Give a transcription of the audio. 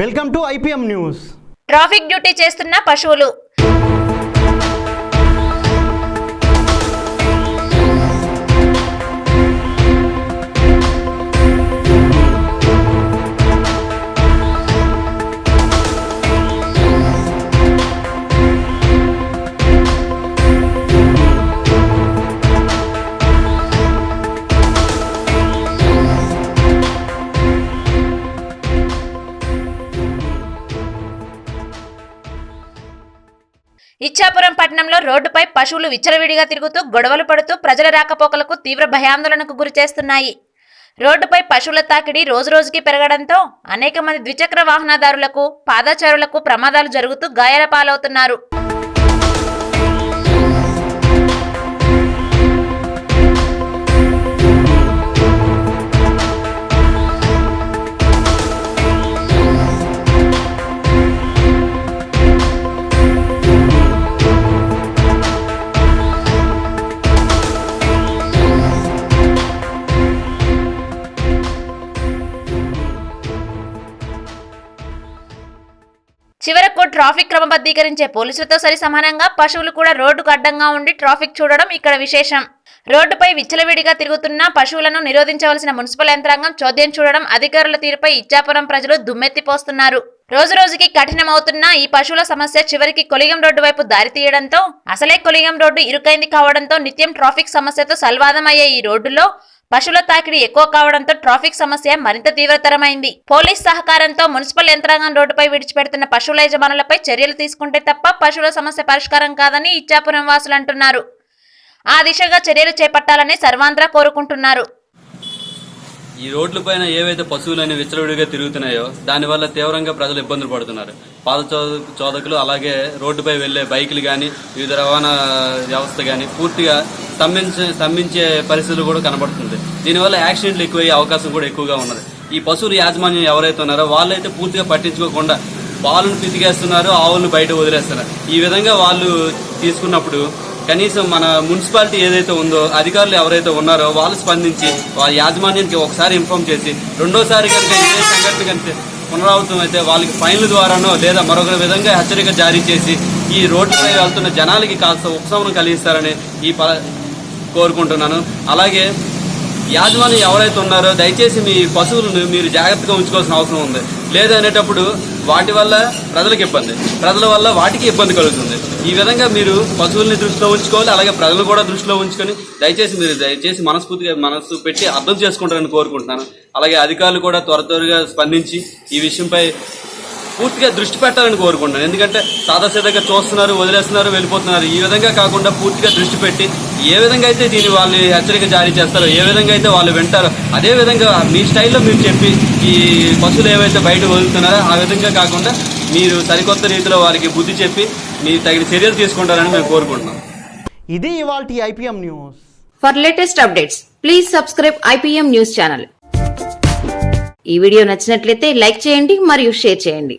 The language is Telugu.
Welcome to IPM news. Traffic duty చేస్తున్న పశువులు. ఇచ్చాపురం పట్టణంలో రోడ్డుపై పశువులు విచ్చలవిడిగా తిరుగుతూ గొడవలు పడుతూ ప్రజల రాకపోకలకు తీవ్ర భయాందోళనకు గురి చేస్తున్నాయి. రోడ్డుపై పశువుల తాకిడి రోజురోజుకి పెరగడంతో అనేక మంది ద్విచక్ర వాహనదారులకు పాదచారులకు ప్రమాదాలు జరుగుతూ గాయాల పాలవుతున్నారు. చివరకు ట్రాఫిక్ క్రమబద్ధీకరించే పోలీసులతో సరి సమానంగా పశువులు కూడా రోడ్డుకు అడ్డంగా ఉండి ట్రాఫిక్ చూడడం ఇక్కడ విశేషం. రోడ్డుపై విచ్చలవిడిగా తిరుగుతున్న పశువులను నిరోధించవలసిన మున్సిపల్ యంత్రాంగం చోద్యం చూడడం అధికారుల తీరుపై ఇచ్చాపురం ప్రజలు దుమ్మెత్తిపోస్తున్నారు. రోజు రోజుకి కఠినమవుతున్న ఈ పశువుల సమస్య చివరికి కొలిగం రోడ్డు వైపు దారి తీయడంతో అసలే కొలిగం రోడ్డు ఇరుకైంది కావడంతో నిత్యం ట్రాఫిక్ సమస్యతో సల్వాదమయ్యే ఈ రోడ్డులో పశువుల తాకిడి ఎక్కువ కావడంతో ట్రాఫిక్ సమస్య మరింత తీవ్రతరమైంది. పోలీస్ సహకారంతో మున్సిపల్ యంత్రాంగం రోడ్డుపై విడిచిపెడుతున్న పశువుల యజమానులపై చర్యలు తీసుకుంటే తప్ప పశువుల సమస్య పరిష్కారం కాదని ఇచ్చాపురం వాసులు అంటున్నారు. ఆ దిశగా చర్యలు చేపట్టాలని సర్వాంధ్ర కోరుకుంటున్నారు. ఈ రోడ్లపైన ఏవైతే పశువులని విచ్చలవిడిగా తిరుగుతున్నాయో దానివల్ల తీవ్రంగా ప్రజలు ఇబ్బందులు పడుతున్నారు. పాద చోదకులు అలాగే రోడ్డుపై వెళ్ళే బైకులు కానీ వివిధ రవాణా వ్యవస్థ కానీ పూర్తిగా స్తంభించే స్తంభించే పరిస్థితులు కూడా కనబడుతుంది. దీనివల్ల యాక్సిడెంట్లు ఎక్కువయ్యే అవకాశం కూడా ఎక్కువగా ఉన్నది. ఈ పశువుల యాజమాన్యం ఎవరైతే ఉన్నారో వాళ్ళైతే పూర్తిగా పట్టించుకోకుండా పాలను పితికేస్తున్నారు ఆవులను బయట వదిలేస్తున్నారు. ఈ విధంగా వాళ్ళు తీసుకున్నప్పుడు కనీసం మన మున్సిపాలిటీ ఏదైతే ఉందో అధికారులు ఎవరైతే ఉన్నారో వాళ్ళు స్పందించి వాళ్ళ యాజమాన్యానికి ఒకసారి ఇన్ఫార్మ్ చేసి రెండోసారి కనుక ఇదే సంఘటన కనుక పునరావృతం అయితే వాళ్ళకి ఫైన్ల ద్వారానో లేదా మరొక విధంగా హెచ్చరిక జారీ చేసి ఈ రోడ్డుపై వెళ్తున్న జనాలకి కాస్త ఉపశమనం కలిగిస్తారని ఈ కోరుకుంటున్నాను. అలాగే యాజమాన్యం ఎవరైతే ఉన్నారో దయచేసి మీ పశువులను మీరు జాగ్రత్తగా ఉంచుకోవాల్సిన అవసరం ఉంది. లేదనేటప్పుడు వాటి వల్ల ప్రజలకు ఇబ్బంది. ప్రజల వల్ల వాటికి ఇబ్బంది కలుగుతుంది. ఈ విధంగా మీరు పశువుల్ని దృష్టిలో ఉంచుకోవాలి అలాగే ప్రజలు కూడా దృష్టిలో ఉంచుకొని దయచేసి మీరు దయచేసి మనస్ఫూర్తిగా మనస్సు పెట్టి అర్థం చేసుకుంటారని కోరుకుంటున్నాను. అలాగే అధికారులు కూడా త్వర త్వరగా స్పందించి ఈ విషయంపై పూర్తిగా దృష్టి పెట్టాలని కోరుకుంటున్నాను. ఎందుకంటే సాదాసీదాగా చూస్తున్నారు వదిలేస్తున్నారు వెళ్ళిపోతున్నారు. ఈ విధంగా కాకుండా పూర్తిగా దృష్టి పెట్టి ఏ విధంగా అయితే దీన్ని వాళ్ళు హెచ్చరిక జారీ చేస్తారో ఏ విధంగా అయితే వాళ్ళు వింటారో అదే విధంగా మీ స్టైల్లో మీరు చెప్పి ఈ పశువులు ఏవైతే బయట వదులుతున్నారో ఆ విధంగా కాకుండా మీరు సరికొత్త రీతిలో వారికి బుద్ధి చెప్పి మీరు తగిన చర్యలు తీసుకుంటారని మేము కోరుకుంటున్నాం. ఇది ఇవాళ IPM news. For latest updates, please subscribe IPM News Channel. ఈ వీడియో నచ్చినట్లయితే లైక్ చేయండి మరియు షేర్ చేయండి.